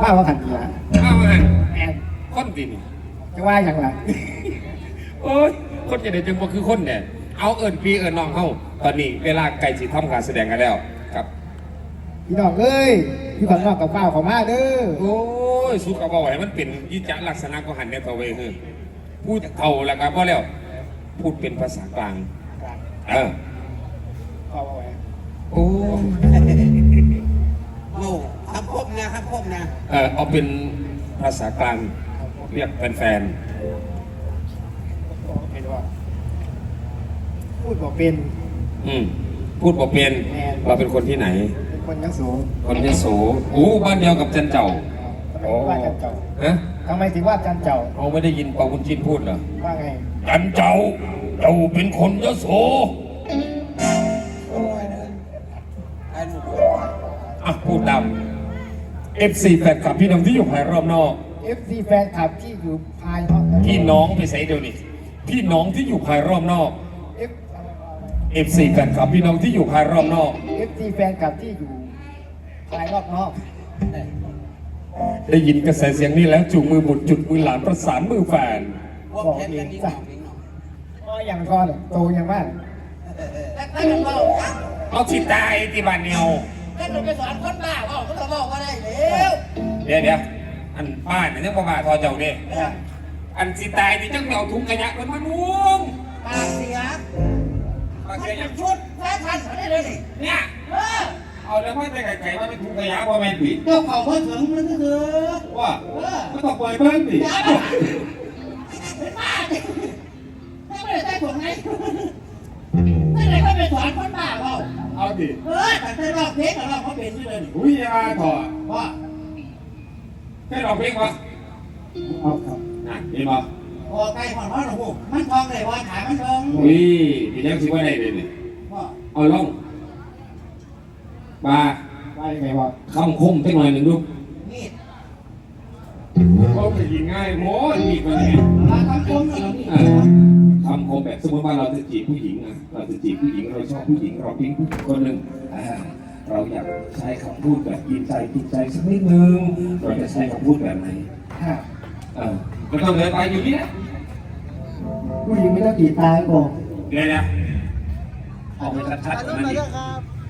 ว่าว่าขันละเอามาแอนคนดินี่จะว่าอย่างไรโอ้ยคนจะได้จึงบ่คือคนเนี่ยเอาเอิญพี่เอิญน้องเฮาตอนนี้เวลาใกล้สิทำการแสดงกันแล้วครับ พี่น้องเอ้ยพี่ขวัญนอกกับข้าวของมาเด้อโอ้ยสุกเอาบ่ไหวมันเป็นยิจลักษณะของหันเนี่ยตัวเวยคือพูดเท่าแล้วครับพอแล้วพูดเป็นภาษากลาง เออข้าวเอาไว้โอ้โอ้ครับ ครบนะครับครบนะเออเอาเป็นภาษากลางเรียกแฟนเป็นว่าพูดบอกเป็น ๆอืมพูดบ่เป็นเราเป็นคนที่ไหน เป็นคนยังสูงคนยโสอู้บ้านเดียวกับจันเจ้าทำไมถึงว่าจันเจ้าฮะทำไมถึงว่าจันเจ้าเอาไม่ได้ยินเปาบุญจินพูดเหรอ ว่าไงจันเจ้า เจ้าเป็นคนยโสไอ้หนุ่มอะพูดดำ FC แฟนคลับพี่น้องที่อยู่ภายรอบนอกเอฟซีแฟนคลับที่อยู่ภายนอกพี่น้องไปใส่เดี๋ยวนี้พี่น้องที่อยู่ภายรอบนอกเอฟ FC แฟนคลับพี่น้องที่อยู่ภายรอบนอกเอฟซีแฟนคลับที่อยู่ภายนอกนอก ได้ยินกระแสเสียงนี้แล้วจูงมือบุตรจุดมือหลานประสานมือแฟนพวกแทนกันนี่หน่อยนี่หน่อยอ๋ออย่างก้อนโตอย่างมากแต่ถ้ามันเบาเอาสิตายที่บ้านเนียว ถ้าหนูไปสอนคนบ้าเบาก็ต้องบอกว่าได้แล้วเดี๋ยวเดี๋ยวอันบ้านเนี่ยยังบ่มาทอเจ้าเนี่ยอันสิตายที่จังเอาถุงขยะมันมานุ่งปากเสียมามันเสียอเป็ย่างนชุดแฟชั่นเขาได้เลยนี่เนี่ยเออเอาแล้วไม่ไปไก่ๆมาเป็นถุงขยะพ่อแม่นปิดเจ้าของเพิ่งถึงมันก็คือว่าเออไม่ต้องปล่อยเพิ่นปิดอย่าไปเป็นบ้าดิถ้าไม่ได้ใส่ถุงไงไม่ได้ก็ไปสอนคนบ้าเปล่า เอาดิเออแต่ถ้าร้องเพลงกับเราเขาเป็นที่เลยนี่อุ้ยอยาถอดว่าแค่เราเพลงวะเอาครับน่ะเห็นปะพอไกลผ่อนว่าหลวงปู่มันทองเลยว่าขายมันทองอุ้ยเป็นยังสิว่าได้เลยเนี่ยว่าเอาลงมาว่ายังไงวะคำคมสักหน่อยหนึ่งลูกมีดเขาจะยิงง่ายโม้ยมีกว่านี้ราคาคมเหรอนี่เออคำค มแบบสมมติว่าเราจะจีบผู้หญิงนะเราจะจีบผู้หญิงเราชอบผู้หญิงเราปิ๊งผู้หญิงคนหนึ่งอ่าเราอยากใช้คำพูดแบบกินใจกินใจสักนิดนึงเราจะใช้คำพูดแบบไหนค่ะเออก็ต้องเดินไปอยู่นี่นะผู้หญิงไม่ต้องกีดตายบอกเดี๋ยวนะออกไปชัดๆกว่านั้นอีก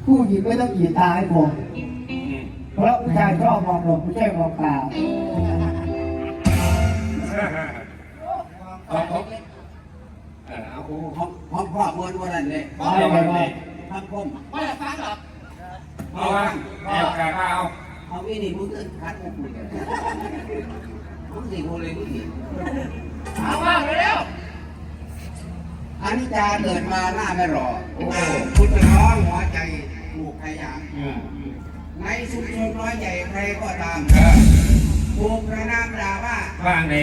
ผู้หญิงไม่ต้องกีดตายบอกอืมเพราะผู้ชายชอบมองลงไม่ใช่มองตาเอาเอา เองห้องพ่อเมื่อวันนั้นเลยว่ายังไงวะทำคมไม่ได้ฟังหรอกเอาวะแอบกาเอาเอาอีนี่มึงก็คัดกูคุยกันมึงสิโมเลยมึงสิเอาว่าไปแล้วอันจาเกิดมาหน้าไม่รอโอ้คุณเป็นน้องหัวใจปลูกขยันอืมในชุมชนน้อยใหญ่ใครก็ตามเออถูกประนามด่าว่าว่างดี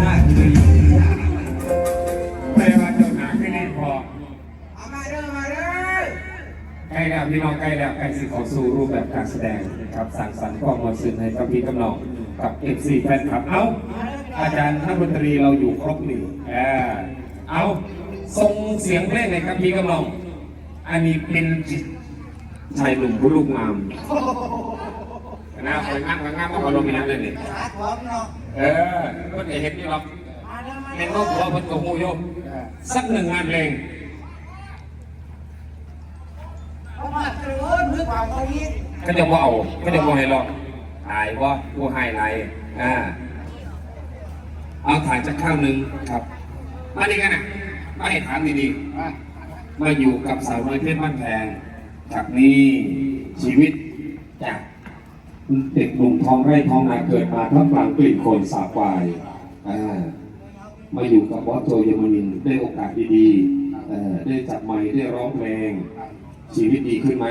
ห้าคือไม่ว่าเจ้าหนาขึ้นนี่พอเอามาเด้อมาเด้อใกล้แล้วพี่น้องใกล้แล้วใกล้สิข้าสู่รูปแบบการแสดงนะครับสั่งสรรค์ความมวลซื่นให้กับพี่กับน้องกับ FC แฟนคลับเอาอาจารย์ท่านดนตรีเราอยู่ครบหนึ่งเอาส่งเสียงเพลงให้กับพี่กับน้อง อันนี้เป็นชายหนุ่มผู้ลูกงาม นะคอยงามงามมาขอลงไปนั่นเลยนี่ขาของเนาะเออก็จะเห็นนี่หรอกเห็นอว่าหัวเพิ่นกับหูโยมสักหนึ่งงานเพลงเอามาเจริญมือเปล่าเขานี้ก็จะว่าเอาก็จะว่าให้หรอกตายว่าผู้ให้ไรอ่าเอาถ่ายจากข้าวหนึ่งครับมาดีกันนะมาให้ถามดีๆมาอยู่กับสาวน้อยเพชรบ้านแพงจากนี้ชีวิตจาก เด็กหนุ่มท้องไร่ท้องนาเกิดมาท่ามกลางกลิ่นโคลนสาบวายอ่ามาอยู่กับวอสโจยมนินทร์ได้โอกาสดีๆเอ่อได้จับไมค์ได้ร้องเพลงชีวิตดีขึ้นไหม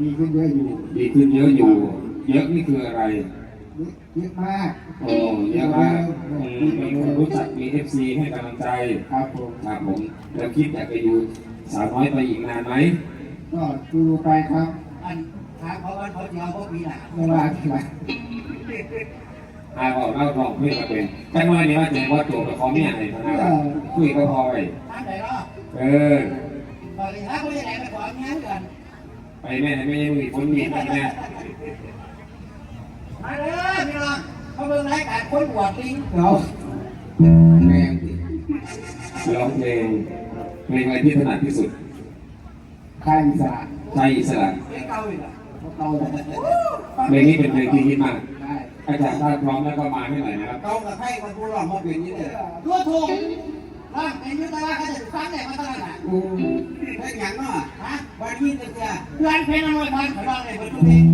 ดีขึ้นเยอะอยู่ ดีขึ้นเยอะอยู่ เยอะนี่คืออะไรเยอะมากโอ้เยอะมากอืมมีคนรู้จักมีเอฟซีให้กำลังใจครับผมครับผมแล้วคิดอยากไปอยู่สาวน้อยไปอีกนานไหมก็ดูไปครับอันทาง เขาวันเขาจะเอาพวกมีหนาเวลาที่ไหนอาบอกเล่าลองเพื่อนมาเป็นแต่น้อยนี่ว่าจะว่าตัวกับเขาเนี่ยอะไรนะคุยก็พอไปทางไหนเนาะเออบอกเลยถ้าเขาจะไหนไปขอเงี้ยกันไปแม่ไม่ยังมีคนมีไปแม่มาเด้อพี่น้องเขาเบิ่งรายการคนหัวลิงเราแม่งสิร้องเพลงเพลงอะไรที่ถนัดที่สุดค่ายอิสระใช่อิสระไม่เก่าอีกอะ เราเพลงนี้เป็นเพลงที่ฮิตมากได้อาจารย์ถ้าพร้อมแล้วก็มาให้หน่อยนะครับเก่ากับให้คนผู้ร้องมาเป็นนี่เลยทั่วทุ่งร่างเป็นยุทธว่าเขาจะฟังได้มาตลอดอะอืมเพลงหยังเนาะฮะวันนี้จะเจอเพื่อนเพลงอะไรบ้างเขาร้องในบทเพลง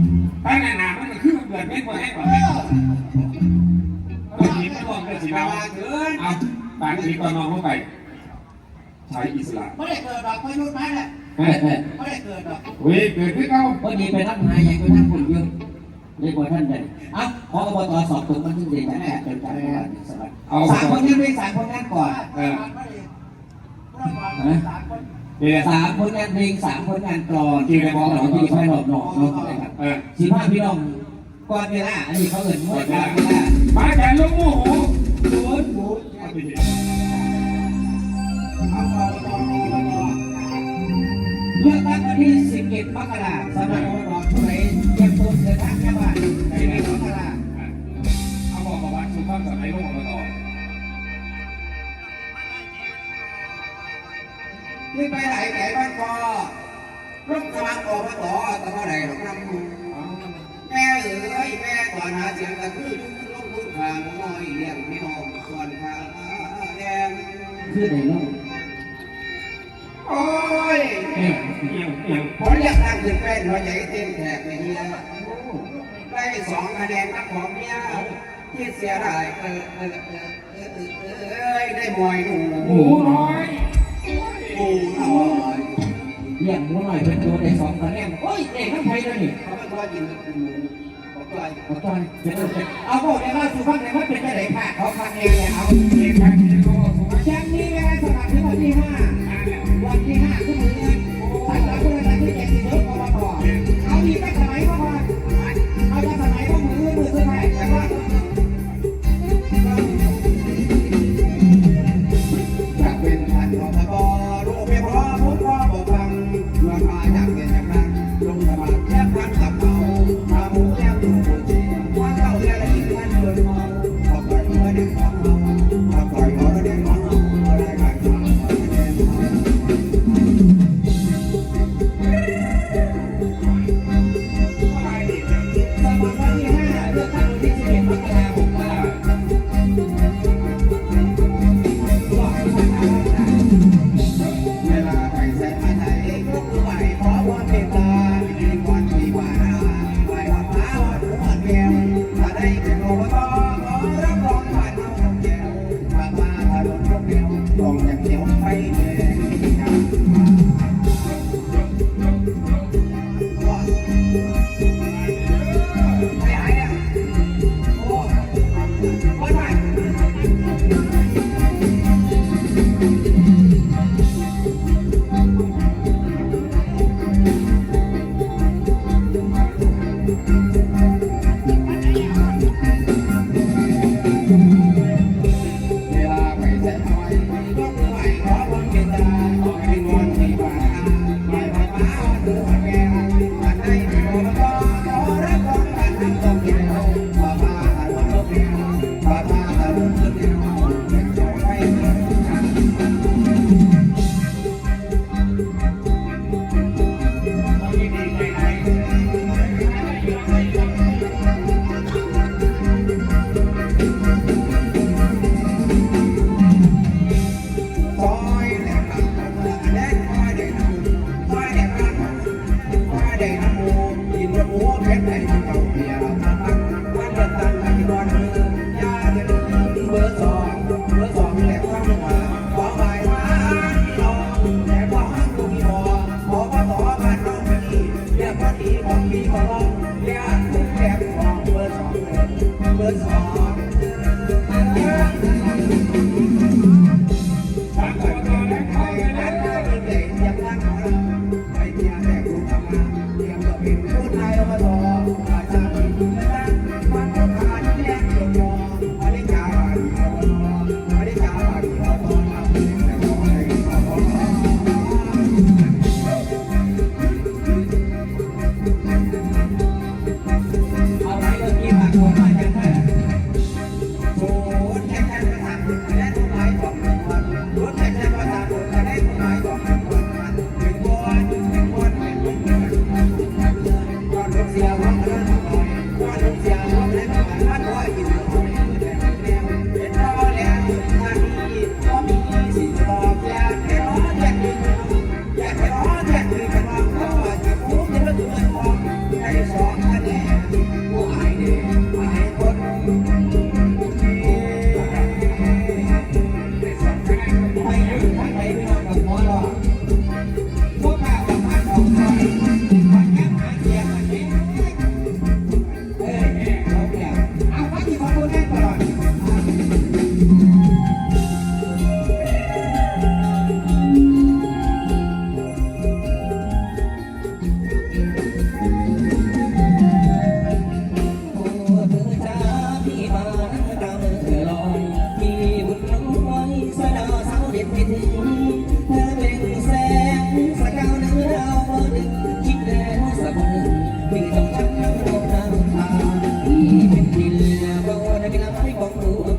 ไปหนาๆมันก็คือเดือดไม่กว่าให้กว่าเอให้อก็หินไม่บอกเลยสิมาเราเกินเอาตามนี้ก็น้องเข้าไปใช้อิสระไม่ได้เกิดดอกพยุทธ์มาเนี่ ยเฮ้ยไม่ได้เกิดดอกเฮ้ยเกิดขึ้นเขาพอดีไปรับนายยังไปนั่งคุยอยู่เรียกว่าท่านใดอะขออบตสอบตรงมันที่เด็กแม่เป็นการสวัสดิ์เอาสามคนนี้เป็นสามคนงานก่อนเออสามคนเสามคนงานเพลงสามคนงานกรอนที่ไปบอกเราที่ค่อหลอกหนอกเนาะนะครับสิบห้าพี่น้องก่อนเวลาอันนี้เขาเอินว่าก่อนเวลามาแขนลูกโมโหศูนย์ศูนย์เอา เลือกตั้งวันที่สิบเอ็ดมกราคมสำหรับอบตผู้ใดเตรียมตัวเดินทางแค่บ้านในเดือนมกราคมเอาบอกบอกว่าสุภาพสตรีลูกอบตนี่ไปไหนไหนบ้านคอรุ่งสมัครอบตแต่เท่าไหร่หรอกครับแม่เอ๋ยแม่ก่อนหาเสียงกระทืบยุ่งลงทุนทางน้อยเลี้ยงพี่นองส่วนข้าแดงคือในโลกโอ้ย เอี่ยงเอี่ยงเอี่ยงผมอยากตั้งขึ้นเป็นหัวใจเต้นแทบไม่เฮียได้สองคะแนนนักของเมียที่เสียได้เออเออเออเออเออได้มวยหนูหมูน้อยหมูน้อยเลี้ยงหมูน่อยเป็นตัวในสองคะแนนโอ้ยเอกทั้งไทยเลยนี่เขาไม่ว่ายินหมูบอกว่าเอาตอนเป็นตัวเอาบอกในว่า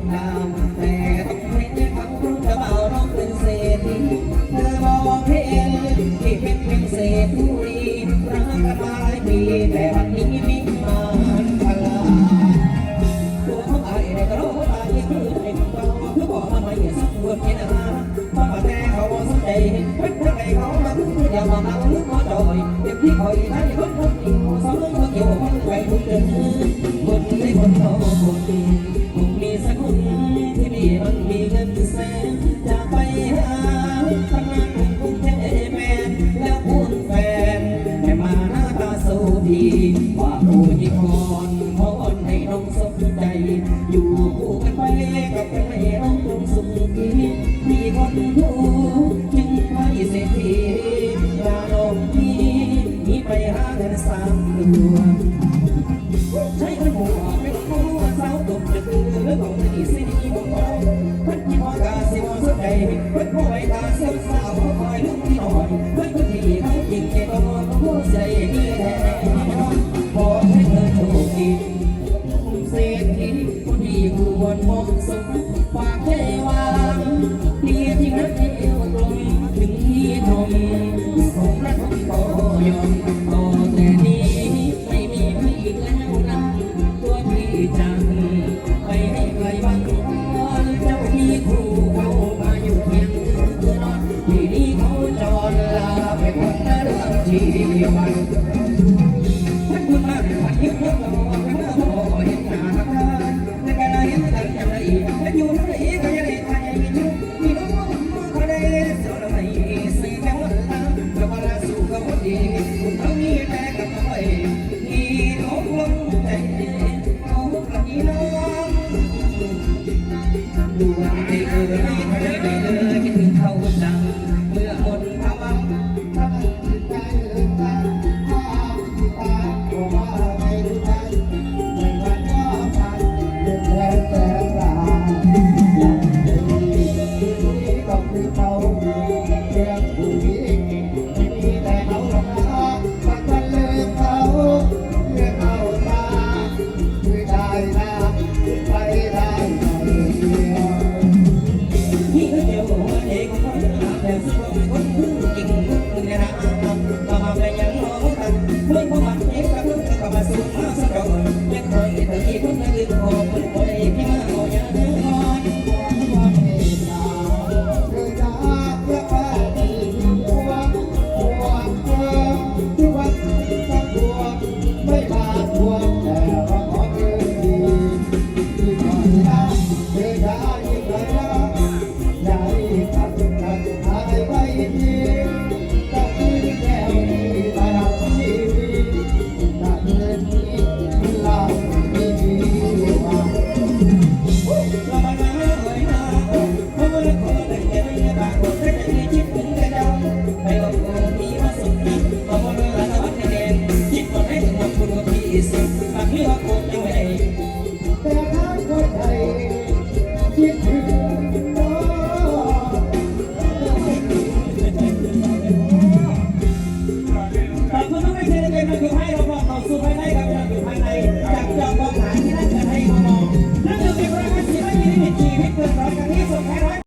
งดาวแต่ต้องเห็นทั้งรุ่งกะเป๋านเป็นเศษเธอบอกเอ็ที่เป็นเพียงเศษผู้รีรักกันมาหลายปีแต่วันนี้มีมาพลาตัวของไอ้ในกระโหลกตาที่คือนกระโหลกเพื่อบอไมอย่าสักวันนี้นะพ่อมาแต่เขาบอกสนใจเพื่อนเพื่อนไอ้เขามาทุ่อย่ามาเอาลูกมาจ่อยเด็กที่คยท่าย่าเพิ่งพูดอีกสงเรื่งเกี่ยวกับคุ้ทุกเดือนได้คนต่อคน มีสักคน